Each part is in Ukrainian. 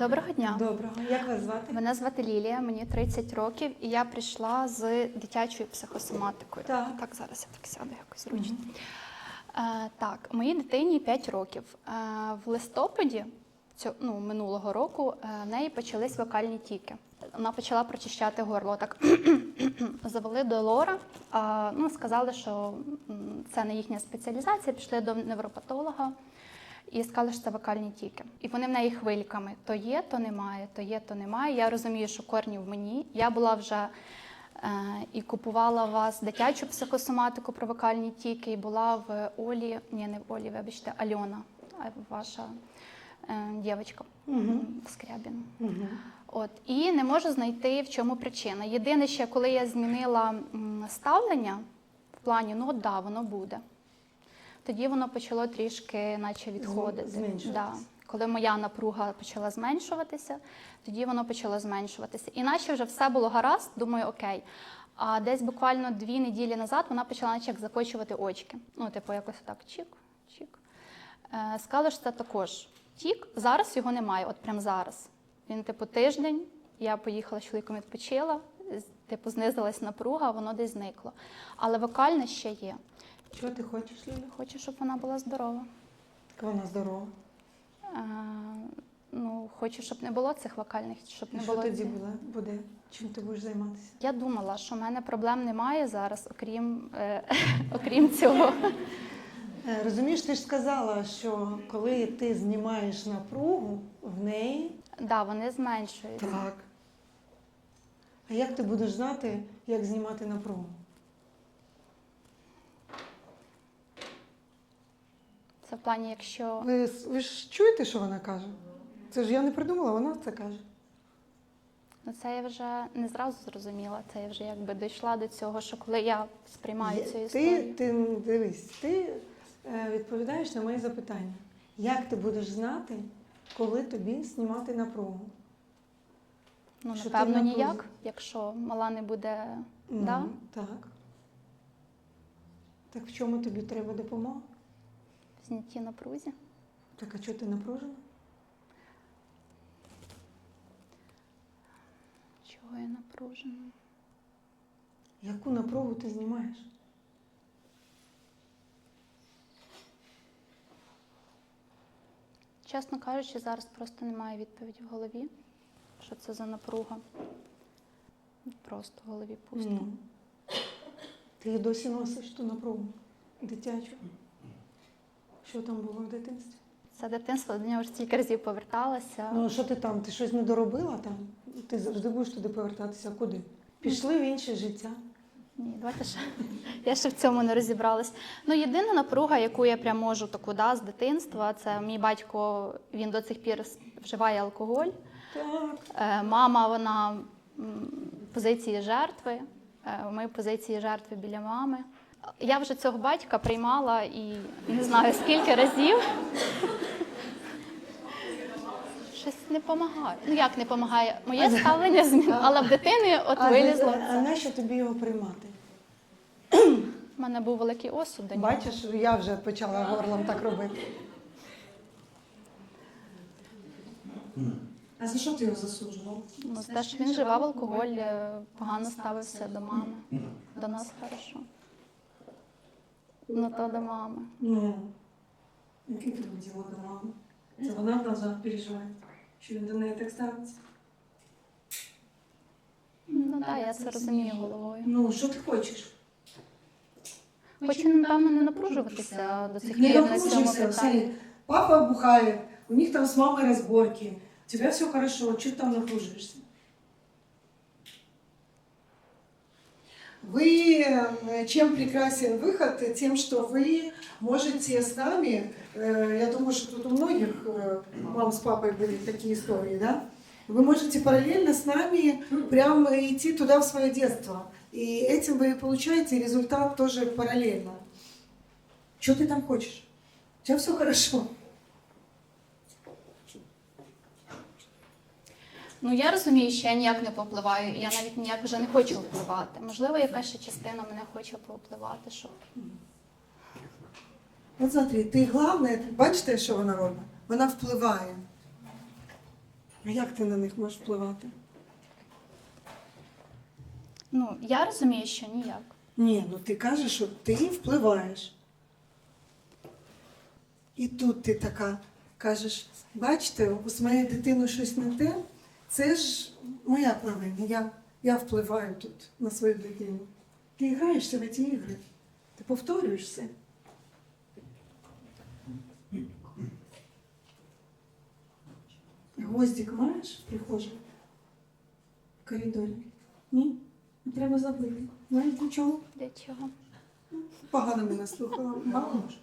Доброго дня. Доброго. Як вас звати? Мене звати Лілія, мені 30 років, і я прийшла з дитячою психосоматикою. Так. так зараз я так сяду якось зручно. Е, так, моїй дитині 5 років. Е, в листопаді цього, ну, минулого року е, в неї почались вокальні тіки. Вона почала прочищати горло. Так завели до лора. А, ну, сказали, що це не їхня спеціалізація. Пішли до невропатолога і сказали, що це вокальні тіки. І вони в неї хвильками: то є, то немає, то є, то немає. Я розумію, що корні в мені. Я була вже е, і купувала у вас дитячу психосоматику про вокальні тіки, і була в Олі, ні, не в Олі, вибачте, Альона, ваша е, дівчинка Угу. Скрябіна. Угу. От і не можу знайти в чому причина. Єдине, ще коли я змінила ставлення в плані, ну от да, воно буде. Тоді воно почало трішки, наче відходити. Да. Коли моя напруга почала зменшуватися, тоді воно почало зменшуватися. І наче вже все було гаразд, думаю, окей. А десь буквально дві неділі назад вона почала наче як закочувати очки. Ну, типу, якось так чік, чік. Е, сказали, що це також тік. Зараз його немає, от прямо зараз. Він, типу, тиждень. Я поїхала з чоловіком відпочила, типу, знизилась напруга, воно десь зникло. Але вокальне ще є. Що ти хочеш, Ліля? Хочу, щоб вона була здорова. Так вона здорова. Е, ну, хочу, щоб не було цих вокальних, щоб І не що було. тоді цих. буде? буде? Чим ти будеш займатися? Я думала, що в мене проблем немає зараз, окрім, е, окрім цього. Е, Розумієш, ти ж сказала, що коли ти знімаєш напругу, в неї Да, вони зменшуються. так. А як ти будеш знати, як знімати напругу? Це в плані, якщо Ви, ви ж чуєте, що вона каже? Це ж я не придумала, вона це каже. ну це я вже не зразу зрозуміла. Це я вже якби дійшла до цього, що коли я сприймаю цю історію. Ти, ти дивись, ти е, відповідаєш на мої запитання. Як ти будеш знати, коли тобі знімати напругу? Ну, що ти напевно, напрузі. ніяк, якщо мала не буде. Ну, Да? Так. Так в чому тобі треба допомога? В напрузі. Так, а чого ти напружена? Чого я напружена? Яку напругу ти знімаєш? Чесно кажучи, зараз просто немає відповіді в голові, що це за напруга. Просто в голові пусто. Ну. Ти досі носиш ту напругу дитячу. Що там було в дитинстві? Це дитинство до нього вже стільки разів поверталася. Ну, а що ти там? Ти щось не доробила там? Ти завжди будеш туди повертатися. Куди? Пішли в інше життя. Ні, давайте ще. Я ще в цьому не розібралась. Ну, єдина напруга, яку я прям можу таку да, з дитинства, це мій батько, він до цих пір вживає алкоголь. Так. Е, Мама, вона в позиції жертви. Е, Ми в позиції жертви біля мами. Я вже цього батька приймала і не знаю скільки разів. Щось не допомагає. Ну як не допомагає? Моє ставлення змін, але в дитини от А, вилізло. а, а нащо тобі його приймати? У мене був великий осуд до нього. Бачиш, я вже почала горлом так робити. А за що ти його засуджував? Ну, за те, що він вживав алкоголь, е, погано ставився до мами. До нас хорошо. Ну то до мами. Ну, Який ти діло до мами? Це вона должна переживати, що він до неї так ставиться. Ну так, я це розумію головою. Ну, що ти хочеш? Хочу, напевно, не напружуватися до цих Не пір на цьому напружуйся, питанні. смотри, папа бухает, у них там с мамой разборки, у тебя все хорошо, что ты там напруживаешься? Вы, э, чем прекрасен выход? Тем, что вы можете с нами, э, я думаю, что тут у многих э, мам с папой были такие истории, да? Вы можете параллельно с нами прямо идти туда в свое детство. И этим вы получаете результат тоже параллельно. Что ты там хочешь? У тебя все хорошо. Ну я розумію, що я ніяк не попливаю, і я навіть ніяк вже не хочу впливати. Можливо, якась ще частина мене хоче повпливати, щоб От смотри, ти головне, бачите, що вона робить? Вона впливає. А як ти на них можеш впливати? Ну, я розумію, що ніяк. Ні, ну ти кажеш, що ти впливаєш. І тут ти така кажеш, бачите, з моєю дитиною щось не те, це ж моя провина. Я, я впливаю тут на свою дитину. Ти граєшся в ці ігри. Ти повторюєшся. Гвоздик маєш в прихожій? В коридорі? Ні? Ну, Треба забити. Знаєш для чого? Для чого? Погано мене слухала. Мало ж.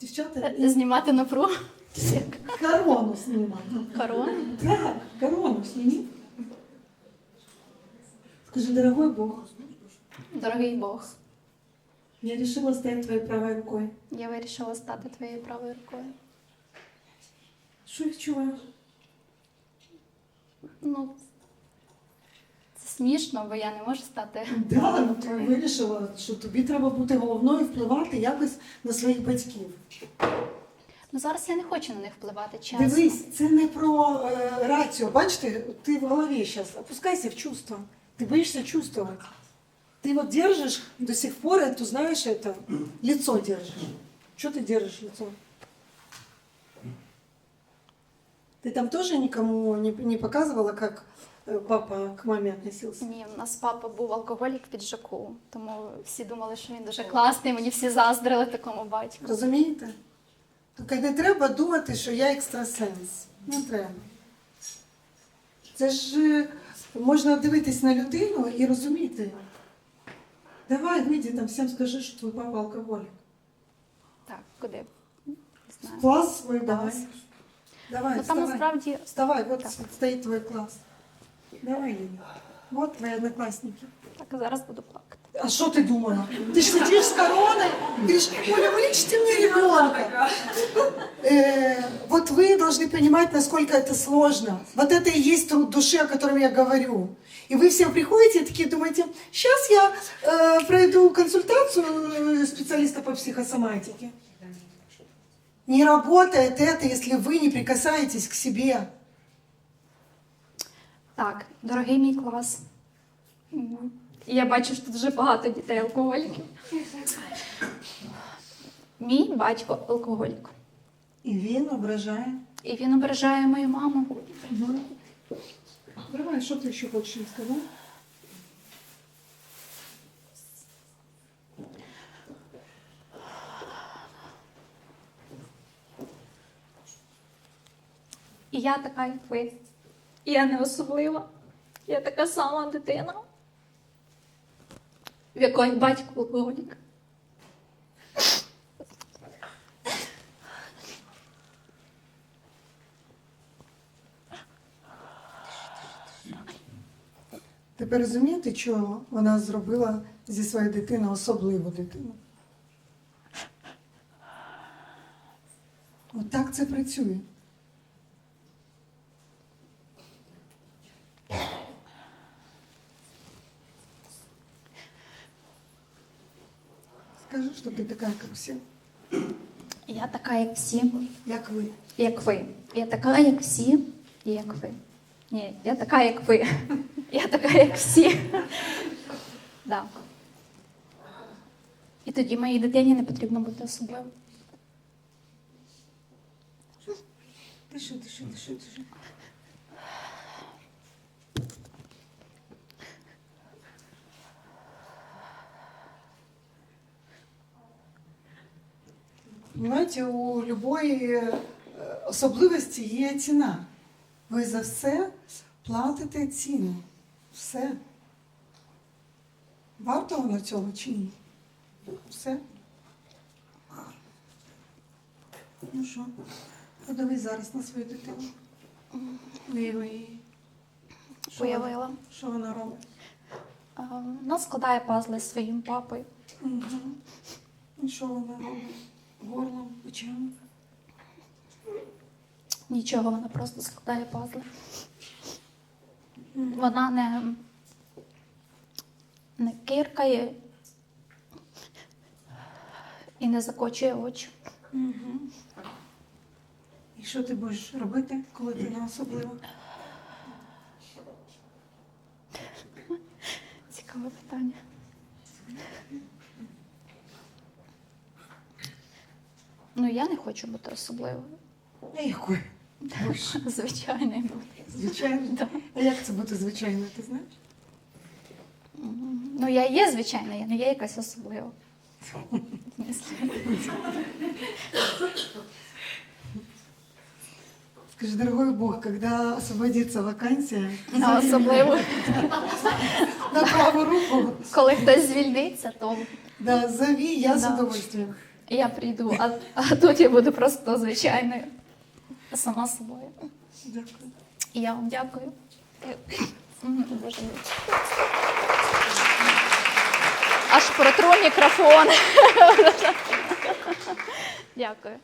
Дівчата Е, Знімати напругу. Корону знімати. Корону. Так, корону сними. Скажи, дорогой Бог, Дорогий Бог, я решила стать твоей правой рукой. я вирішила стати твоєю правою рукою. Що відчуваєш? Ну, це смішно, бо я не можу стати. Да, ну ти вирішила, що тобі треба бути головною, впливати якось на своїх батьків. Ну зараз я не хочу на них впливати, чесно. Дивись, це не про е, рацію. Бачите, ти в голові зараз. Опускайся в чувства. Ты боишься чувствовать. Ты вот держишь до сих пор эту, знаешь, это, лицо держишь. Что ты держишь лицо? Ты там тоже никому не, не показывала, как э, папа к маме относился? Ні, у нас папа був алкоголік в піджаку, тому всі думали, що він дуже класний, мені всі заздрили такому батьку. Розумієте? Тільки не треба думати, що я екстрасенс. Не треба. Це ж е, можна дивитись на людину і розуміти. Давай, вийди там всім скажи, що твій папа алкоголік. Так, куди? Не знаю. Клас свій давай. Давай, Ну там вставай. насправді Вставай, вот Так. стоит твой класс. Давай, Лена. Вот твои одноклассники. так зараз буду плакати. А что ты думала? Ты ж сидишь с короной, говоришь, Оля, вылечите мне ребенка. Э, вот вы должны понимать, насколько это сложно. Вот это и есть труд души, о котором я говорю. И вы все приходите и такие думаете, сейчас я э, пройду консультацию э, специалиста по психосоматике. Не работает это, если вы не прикасаетесь к себе. Так, дорогий мій клас. Мгм. Я бачу, що тут дуже багато дітей алкоголіків. Мій батько алкоголік. І він ображає. І він ображає мою маму. Давай, что ты еще хочешь им сказать? І я така, як ви. І я не особлива. Я така сама дитина. В якої батько алкоголік. Тепер розумієте, чого вона зробила зі своєю дитиною особливу дитину? От так це працює. Скажи, що ти така, як всі. Я така, як всі. Як ви. Як ви. Я така, як всі, і як ви. Ні, я така, як ви. Я така, як всі. Да. І тоді моїй дитині не потрібно бути особливою. Диши, диши, диши, диши. Понимаете, у любої е, особливості є ціна. Ви за все платите ціну. Все. Варто воно цього чи ні? Все. Ну що, подивись зараз на свою дитину. Уяви її. Що вона- Уявила. Що вона робить? А, Вона складає пазли зі своїм папою. Угу. І що вона робить? Горлом, очами. Нічого, вона просто складає пазли. Вона не, не киркає і не закочує очі. Угу. І що ти будеш робити, коли ти на особливо? Цікаве питання. Ну, я не хочу бути особливою. Якою? Бути. Звичайно. А як це бути звичайно, ти знаєш? Ну, я є звичайна, я не є якась особлива. Скажи, дорогой Бог, когда освободится вакансия, На особливу. на правую руку, Коли хтось звільниться, то да, зови, я с Да. удовольствием. я прийду, а, а тут я буду просто звичайною. Сама собою. Дякую. І я вам дякую. Боже мій. Аж протру мікрофон. Дякую.